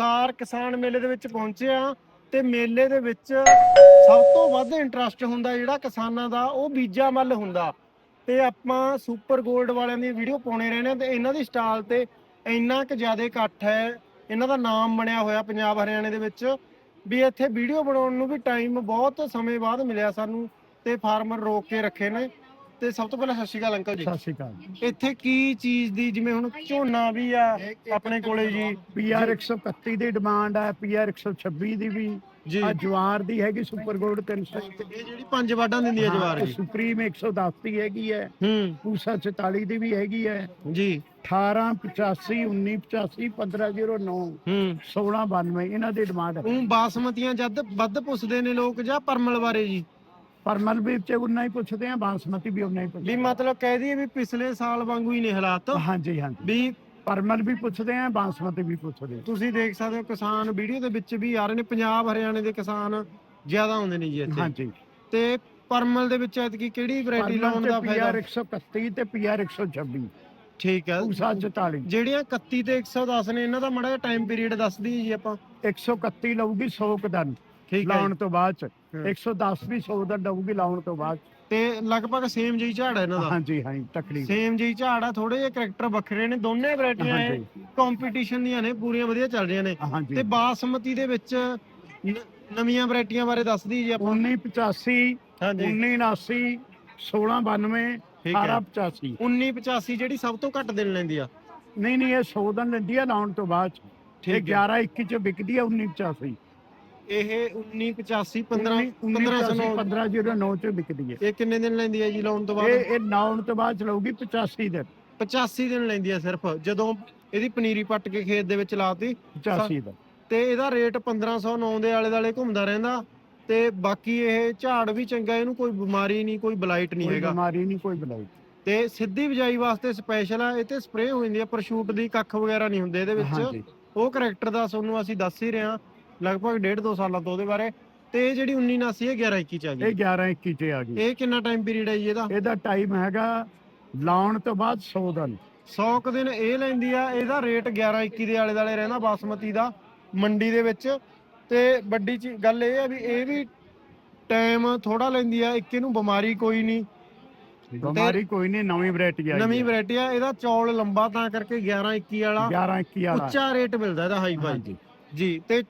ਮੁਖਤਾਰ ਕਿਸਾਨ ਮੇਲੇ ਦੇ ਵਿੱਚ ਪਹੁੰਚੇ ਆ ਤੇ ਮੇਲੇ ਦੇ ਵਿੱਚ ਸਭ ਤੋਂ ਵੱਧ ਇੰਟਰਸਟ ਹੁੰਦਾ ਜਿਹੜਾ ਕਿਸਾਨਾਂ ਦਾ, ਉਹ ਬੀਜਾਂ ਵੱਲ ਹੁੰਦਾ। ਤੇ ਆਪਾਂ ਸੁਪਰ 골ਡ ਵਾਲਿਆਂ ਦੀ ਵੀਡੀਓ ਪਾਉਣੇ ਰਹਿੰਦੇ ਆ ਤੇ ਇਹਨਾਂ ਦੀ ਸਟਾਲ ਤੇ ਇੰਨਾ ਕੁ ਜ਼ਿਆਦਾ ਇਕੱਠ ਹੈ, ਇਹਨਾਂ ਦਾ ਨਾਮ ਬਣਿਆ ਹੋਇਆ ਪੰਜਾਬ ਹਰਿਆਣੇ ਦੇ ਵਿੱਚ, ਵੀ ਇੱਥੇ ਵੀਡੀਓ ਬਣਾਉਣ ਨੂੰ ਵੀ ਟਾਈਮ ਬਹੁਤ ਸਮੇਂ ਬਾਅਦ ਮਿਲਿਆ ਸਾਨੂੰ ਤੇ ਫਾਰਮਰ ਰੋਕ ਕੇ ਰੱਖੇ ਨੇ। ਤੇ ਸਭ ਤੋਂ ਪਹਿਲਾਂ ਸਤਿ ਸ਼੍ਰੀ ਅਕਾਲ ਅੰਕਲ ਜੀ। ਸਤਿ ਸ਼੍ਰੀ ਅਕਾਲ। ਇੱਥੇ ਕੀ ਚੀਜ਼ ਦੀ ਜਿਵੇਂ ਹੁਣ ਝੋਨਾ ਵੀ ਆ ਆਪਣੇ ਕੋਲੇ ਜੀ। ਪੀਆਰ 131 ਦੀ ਡਿਮਾਂਡ ਹੈ ਪੀਆਰ 126 ਦੀ ਵੀ। ਜੀ। ਆ ਜਵਾਰ ਦੀ ਹੈਗੀ ਸੁਪਰ ਗੋਲਡ 300 ਇਹ ਜਿਹੜੀ ਪੰਜ ਵਾਢਾਂ ਦਿੰਦੀ ਹੈ ਜਵਾਰ ਜੀ। ਸੁਪਰੀਮ 110 ਦੀ ਹੈਗੀ ਹੈ ਹੂੰ। ਪੂਸਾ 44 ਦੀ ਵੀ ਹੈਗੀ ਹੈ ਜੀ। 18 85 19 85 1509 ਹੂੰ। 1692 ਇਹਨਾਂ ਦੀ ਡਿਮਾਂਡ ਹੈ ਉਹ ਬਾਸਮਤੀਆਂ ਜਦ ਵੱਧ ਪੁੱਛਦੇ ਨੇ ਲੋਕ ਜਾਂ ਪਰਮਲ ਬਾਰੇ ਜੀ। ਪਰਮਲ ਵੀ ਚ ਉਨਾ ਹੀ ਪੁੱਛਦੇ ਆ ਬਾਸਮਤੀ ਵੀ ਉਨਾ ਹੀ ਵੀ ਪੁੱਛਦੇ ਮਤਲਬ ਕਹਿ ਦਈਏ ਵੀ ਪਿਛਲੇ ਸਾਲ ਵਾਂਗੂ ਹੀ ਨੇ ਹਾਲਾਤ। ਆ। ਹਾਂਜੀ ਹਾਂਜੀ। ਵੀ ਪਰਮਲ ਵੀ ਪੁੱਛਦੇ ਆ ਬਾਸਮਤੀ ਵੀ ਪੁੱਛਦੇ ਆ। ਤੁਸੀਂ ਦੇਖ ਸਕਦੇ ਹੋ ਕਿਸਾਨ ਵੀਡੀਓ ਦੇ ਵਿੱਚ ਵੀ ਆ ਰਹੇ ਨੇ ਪੰਜਾਬ ਹਰਿਆਣੇ ਦੇ ਕਿਸਾਨ ਜ਼ਿਆਦਾ ਆਉਂਦੇ ਨੇ ਜੀ ਇੱਥੇ। ਹਾਂਜੀ। ਤੇ ਪਰਮਲ ਦੇ ਵਿੱਚ ਐਤਕੀ ਕਿਹੜੀ ਵੈਰਾਈਟੀ ਲਾਉਣ ਦਾ ਫਾਇਦਾ? 131 ਤੇ ਪੀਆਰ 126 ਠੀਕ ਹੈ। ਪੂਸਾ 44 ਜਿਹੜੀਆਂ 31 ਤੇ 110 ਨੇ ਇਹਨਾਂ ਦਾ ਮੜਾ ਟਾਈਮ ਪੀਰੀਅਡ ਦੱਸ ਦਈਏ ਜੀ ਆਪਾਂ। 131 ਲਊਗੀ 100 ਕਦਨ ਠੀਕ ਹੈ ਲਾਉਣ ਤੋਂ ਬਾਅਦ ਚ। ਹਮ। 110 ਵੀ 100 ਦਾ ਦਊਗੀ ਲਾਉਣ ਤੋਂ ਬਾਅਦ ਚ। ਤੇ ਲਗਭਗ ਸੇਮ ਜਿਹੀ ਝਾੜ ਹੈ ਇਹਨਾਂ ਦਾ? ਹਾਂਜੀ ਹਾਂਜੀ ਤਕਰੀਬਨ ਸੇਮ ਜਿਹੀ ਝਾੜ ਆ ਥੋੜੇ ਜਿਹੇ ਕਰੈਕਟਰ ਵੱਖਰੇ ਨੇ ਦੋਨੇ ਵੈਰਾਈਟੀਆਂ ਹਾਂਜੀ। ਕੰਪੀਟੀਸ਼ਨ ਦੀਆਂ ਨੇ ਪੂਰੀਆਂ ਵਧੀਆ ਚੱਲ ਰਹੀਆਂ ਨੇ। ਹਾਂਜੀ। ਤੇ ਬਾਸਮਤੀ ਦੇ ਵਿੱਚ ਨ- ਨਵੀਆਂ ਵੈਰਾਈਟੀਆਂ ਬਾਰੇ ਦੱਸ ਦਈਏ ਜੀ ਆਪਾਂ। 1985 ਹਾਂਜੀ। 1979 1692 ਠੀਕ ਹੈ। 1885 1985 ਜਿਹੜੀ ਸਭ ਤੋਂ ਘੱਟ ਦਿਨ ਲੈਂਦੀ ਆ। ਨਹੀਂ ਨਹੀਂ ਇਹ 100 ਦਿਨ ਲੈਂਦੀ ਆ ਲਾਉਣ ਤੋਂ ਬਾਅਦ ਚ। ਇਹ ਠੀਕ ਹੈ। 11 21 ਚ ਵਿਕਦੀ ਆ 1985 ਇਹ 1985 15 1509 1509 1509 ਚ ਵਿਕਦੀ ਹੈ। ਇਹ ਕਿੰਨੇ ਦਿਨ ਲੈਂਦੀ ਹੈ ਜੀ ਲਾਉਣ ਤੋਂ ਬਾਅਦ? ਇਹ ਇਹ ਲਾਉਣ ਤੋਂ ਬਾਅਦ ਚ ਲਊਗੀ 85 ਦਿਨ। 85 ਦਿਨ ਲੈਂਦੀ ਹੈ ਸਿਰਫ ਜਦੋਂ ਇਹਦੀ ਪਨੀਰੀ ਪੱਟ ਕੇ ਖੇਤ ਦੇ ਵਿੱਚ ਲਾਤੀ। 85 ਦਿਨ। ਤੇ ਇਹਦਾ ਰੇਟ 1509 ਦੇ ਆਲੇ ਦਾਲੇ ਘੁੰਮਦਾ ਰਹਿੰਦਾ। ਤੇ ਬਾਕੀ ਇਹ ਝਾੜ ਵੀ ਚੰਗਾ ਇਹਨੂੰ ਕੋਈ ਬਿਮਾਰੀ ਨਹੀਂ ਕੋਈ ਬਲਾਈਟ ਨਹੀਂ ਕੋਈ ਹੈਗਾ। ਬਿਮਾਰੀ ਨਹੀਂ ਕੋਈ ਬਲਾਈ ਤੇ ਸਿੱਧੀ ਬਿਜਾਈ ਵਾਸਤੇ ਸਪੈਸ਼ਲ ਆ ਇਹ ਤੇ ਸਪਰੇਅ ਹੋ ਜਾਂਦੀ ਆ ਪਰਸ਼ੂਟ ਦੀ ਕੱਖ ਵਗੈਰਾ ਨਹੀਂ ਹੁੰਦੇ ਇਹਦੇ ਵਿੱਚ। ਉਹ ਕਰੈਕਟਰ ਦਾ ਤੁਹਾਨੂੰ ਅਸੀਂ ਦੱਸ ਹੀ ਰਹੇ ਹਾਂ। ਲਗਭਗ ਡੇਢ ਦੋ ਸਾਲਾਂ ਤੋਂ ਉਹਦੇ ਬਾਰੇ। ਤੇ ਇਹ ਜਿਹੜੀ 1979 ਇਹ 11 21 ਚ ਆ ਇਹ ਗਈ 11 21 ਚ ਆ ਗਈ। ਇਹ ਕਿੰਨਾ ਟਾਈਮ ਪੀਰੀਅਡ ਹੈ ਜੀ ਇਹਦਾ? ਇਹਦਾ ਟਾਈਮ ਹੈਗਾ ਲਾਉਣ ਤੋਂ ਬਾਅਦ 100 ਦਿਨ। 100 ਕੁ ਦਿਨ ਇਹ ਲੈਂਦੀ ਆ ਇਹਦਾ ਰੇਟ 11 21 ਦੇ ਆਲੇ ਦਾਲੇ ਰਹਿੰਦਾ ਬਾਸਮਤੀ ਦਾ ਮੰਡੀ ਦੇ ਵਿੱਚ। ਤੇ ਵੱਡੀ ਚੀ ਗੱਲ ਇਹ ਆ ਵੀ ਇਹ ਵੀ ਟਾਈਮ ਥੋੜਾ ਲੈਂਦੀ ਆ ਇੱਕ ਇਹਨੂੰ ਬਿਮਾਰੀ ਕੋਈ ਨਹੀਂ। ਬਿਮਾਰੀ ਕੋਈ ਨਹੀਂ ਨਵੀਂ ਵੈਰਾਈਟੀ ਆਈ ਨਵੀਂ। ਵੈਰਾਈਟੀ ਆ ਇਹਦਾ ਚੌਲ ਲੰਬਾ ਤਾਂ ਕਰਕੇ 11 21 ਵਾਲਾ 11 21 ਵਾਲਾ। ਉੱਚਾ ਰੇਟ ਮਿਲਦਾ ਇਹਦਾ ਹਾਈ ਫਾਈ ਹਾਂਜੀ। ਜੀ ਤੇ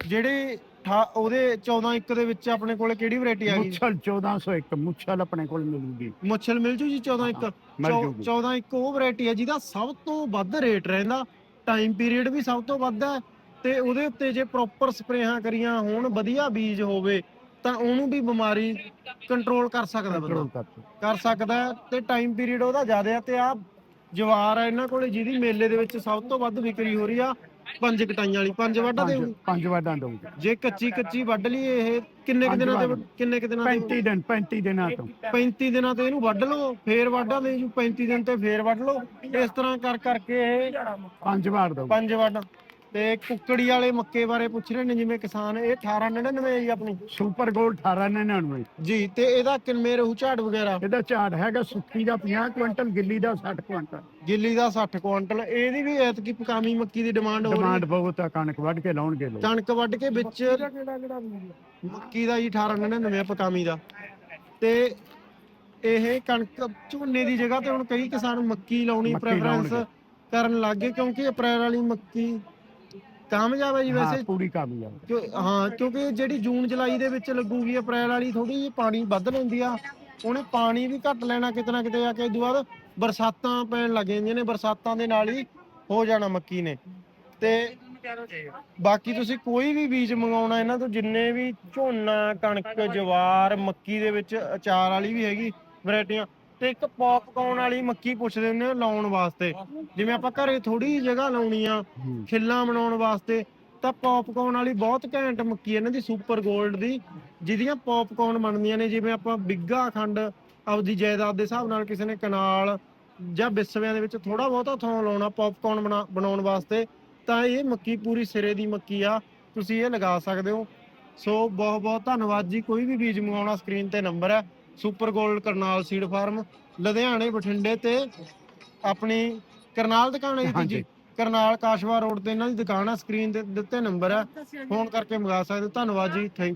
ਜਿਹੜੇ ਠਾ- ਉਹਦੇ 14 ਇੱਕ ਦੇ ਵਿੱਚ ਆਪਣੇ ਕੋਲੇ ਕਿਹੜੀ ਵੈਰਾਈਟੀ ਆ ਗਈ? ਮੁੱਛਲ 1401 ਮੁੱਛਲ ਆਪਣੇ ਕੋਲ ਮਿਲੂਗੀ। ਮੁੱਛਲ ਮਿਲ ਜੂ ਜੀ 14 ਇੱਕ ਮਿਲ ਚੌ- ਜੂਗੀ। 14 ਇੱਕ ਉਹ ਵੈਰਾਈਟੀ ਹੈ ਜਿਹਦਾ ਸਭ ਤੋਂ ਵੱਧ ਰੇਟ ਰਹਿੰਦਾ। ਟਾਈਮ ਪੀਰੀਅਡ ਵੀ ਸਭ ਤੋਂ ਵੱਧ ਹੈ ਤੇ ਉਹਦੇ ਉੱਤੇ ਜੇ ਪ੍ਰੋਪਰ ਸਪਰੇਹਾਂ ਕਰੀਆਂ ਹੋਣ ਵਧੀਆ ਬੀਜ ਹੋਵੇ ਤਾਂ ਉਹਨੂੰ ਵੀ ਬਿਮਾਰੀ ਕੰਟਰੋਲ ਕਰ ਸਕਦਾ ਬੰਦਾ। ਕੰਟਰੋਲ ਕਰ ਕਰ ਸਕਦਾ ਹੈ ਤੇ ਟਾਈਮ ਪੀਰੀਅਡ ਉਹਦਾ ਜ਼ਿਆਦਾ ਹੈ ਤੇ ਆ ਜਵਾਰ ਹੈ ਇਹਨਾਂ ਕੋਲੇ ਜਿਹਦੀ ਮੇਲੇ ਦੇ ਵਿੱਚ ਸਭ ਤੋਂ ਵੱਧ ਵਿਕਰੀ ਹੋ ਰਹੀ ਆ। ਪੰਜ ਕਟਾਈਆਂ ਵਾਲੀ ਪੰਜ ਵਾਢਾ ਦੇ ਪੰਜ ਵਾਢਾਂ ਦਊਗੀ। ਜੇ ਕੱਚੀ ਕੱਚੀ ਵੱਢ ਲਈ ਇਹ ਕਿੰਨੇ ਕੁ ਦਿਨਾਂ ਤੇ ਵਾਢ। ਕਿੰਨੇ ਕੁ ਦਿਨਾਂ ਤੇ 35 ਦਿਨ 35 ਦਿਨਾਂ ਤੋਂ। 35 ਦਿਨਾਂ ਤੇ ਇਹਨੂੰ ਵੱਢ ਲਓ ਫੇਰ ਵਾਢਾ ਦੇ ਜੂ 35 ਦਿਨ ਤੇ ਫੇਰ ਵੱਢ ਲਓ। ਇਸ ਤਰ੍ਹਾਂ ਕਰ ਕਰਕੇ ਇਹ ਪੰਜ ਵਾਰ ਦਊਗੀ। ਪੰਜ ਵਾਢਾਂ। ਤੇ ਕੁੱਕੜੀ ਵਾਲੇ ਮੱਕੇ ਬਾਰੇ ਪੁੱਛ ਰਹੇ ਨੇ ਜਿਵੇਂ ਕਿਸਾਨ ਇਹ 1899 ਹੈ ਜੀ ਆਪਣੀ। ਸੁਪਰ ਗੋਲਡ 1899 ਜੀ ਤੇ ਇਹਦਾ ਕਿੰਨੇ ਰਹੂ ਝਾੜ ਵਗੈਰਾ? ਇਹਦਾ ਝਾੜ ਹੈਗਾ ਸੁੱਕੀ ਦਾ 50 ਕੁਇੰਟਲ ਗਿੱਲੀ ਦਾ 60 ਕੁਇੰਟਲ। ਗਿੱਲੀ ਦਾ 60 ਕੁਆਂਟਲ ਇਹਦੀ ਵੀ ਐਤਕੀ ਪਕਾਮੀ ਮੱਕੀ ਦੀ ਡਿਮਾਂਡ ਹੋ ਰਹੀ ਡਿਮਾਂਡ ਬਹੁਤ ਆ ਕਣਕ ਵੱਢ ਕੇ ਲਾਉਣਗੇ ਲੋਕ। ਕਣਕ ਵੱਢ ਕੇ ਵਿੱਚ ਮੱਕੀ ਦਾ ਜੀ 1899 ਪਕਾਮੀ ਦਾ। ਤੇ ਇਹ ਕਣਕ ਝੋਨੇ ਦੀ ਜਗ੍ਹਾ ਤੇ ਹੁਣ ਕਈ ਕਿਸਾਨ ਮੱਕੀ ਲਾਉਣੀ ਪ੍ਰੈਫਰੈਂਸ। ਕਰਨ ਲੱਗ ਗਏ ਕਿਉਂਕਿ ਅਪ੍ਰੈਲ ਵਾਲੀ ਮੱਕੀ ਕਾਮਯਾਬ ਹੈ ਜੀ ਹਾਂ ਵੈਸੇ? ਪੂਰੀ ਕਾਮਯਾਬ। ਕਿਉਂ- ਹਾਂ ਕਿਉਂਕਿ ਜਿਹੜੀ ਜੂਨ ਜੁਲਾਈ ਦੇ ਵਿੱਚ ਲੱਗੂਗੀ ਅਪ੍ਰੈਲ ਵਾਲੀ ਥੋੜੀ ਜਿਹੀ ਪਾਣੀ ਵੱਧ ਲੈਂਦੀ ਆ। ਉਹਨੇ ਪਾਣੀ ਵੀ ਘੱਟ ਲੈਣਾ ਕਿਤਨਾ ਕਿਤੇ ਆ ਕੇ ਬਾਅਦ ਬਰਸਾਤਾਂ ਪੈਣ ਲੱਗ ਜਾਂਦੀਆਂ ਨੇ ਬਰਸਾਤਾਂ ਦੇ ਨਾਲ ਹੀ ਹੋ ਜਾਣਾ ਮੱਕੀ ਨੇ। ਤੇ ਬਾਕੀ ਤੁਸੀਂ ਕੋਈ ਵੀ ਬੀਜ ਮੰਗਾਉਣਾ ਇਹਨਾਂ ਤੋਂ ਜਿੰਨੇ ਵੀ ਝੋਨਾ ਕਣਕ ਜਵਾਰ ਮੱਕੀ ਦੇ ਵਿੱਚ ਅਚਾਰ ਵਾਲੀ ਵੀ ਹੈਗੀ ਵੈਰਾਈਟੀਆਂ ਤੇ ਇੱਕ ਪੌਪਕਾਰਨ ਵਾਲੀ ਮੱਕੀ ਪੁੱਛਦੇ ਨੇ ਲਾਉਣ ਵਾਸਤੇ। ਜਿਵੇਂ ਆਪਾਂ ਘਰੇ ਥੋੜੀ ਜਗ੍ਹਾ ਲਾਉਣੀ ਆ। ਖਿੱਲਾਂ ਬਣਾਉਣ ਵਾਸਤੇ ਤਾਂ ਪੌਪਕਾਰਨ ਵਾਲੀ ਬਹੁਤ ਘੈਂਟ ਮੱਕੀ ਇਹਨਾਂ ਦੀ ਸੁਪਰ 골ਡ ਦੀ ਜਿਹਦੀਆਂ ਪੌਪਕਾਰਨ ਬਣਦੀਆਂ ਨੇ ਜਿਵੇਂ ਆਪਾਂ ਬਿੱਗਾ ਖੰਡ ਆਪਦੀ ਜਾਇਦਾਦ ਦੇ ਹਿਸਾਬ ਨਾਲ ਕਿਸੇ ਨੇ ਕਨਾਲ ਜਾਂ ਵਿਸਵਿਆਂ ਦੇ ਵਿੱਚ ਥੋੜਾ ਬਹੁਤਾ ਥਾਂ ਲਾਉਣਾ ਪੌਪਕਾਰਨ ਬਣਾ- ਬਣਾਉਣ ਵਾਸਤੇ ਤਾਂ ਇਹ ਮੱਕੀ ਪੂਰੀ ਸਿਰੇ ਦੀ ਮੱਕੀ ਆ ਤੁਸੀਂ ਇਹ ਲਗਾ ਸਕਦੇ ਹੋ। ਸੋ ਬਹੁਤ ਬਹੁਤ ਧੰਨਵਾਦ ਜੀ ਕੋਈ ਵੀ ਬੀਜ ਮੰਗਾਉਣਾ ਸਕਰੀਨ ਤੇ ਨੰਬਰ ਹੈ। ਸੁਪਰ 골ਡ ਕਰਨਾਲ ਸੀਡ ਫਾਰਮ ਲੁਧਿਆਣੇ ਬਠਿੰਡੇ ਤੇ ਆਪਣੀ ਕਰਨਾਲ ਦੁਕਾਨ ਹੈ ਜੀ ਹਾਂਜੀ। ਤੀਜੀ ਕਰਨਾਲ ਕਾਸ਼ਵਾ ਰੋਡ ਤੇ ਇਹਨਾਂ ਦੀ ਦੁਕਾਨ ਆ ਸਕਰੀਨ ਤੇ ਦਿੱਤੇ ਨੰਬਰ ਆ। ਫੋਨ ਕਰਕੇ ਮੰਗਾ ਸਕਦੇ ਹੋ। ਧੰਨਵਾਦ ਜੀ। ਥੈਂਕ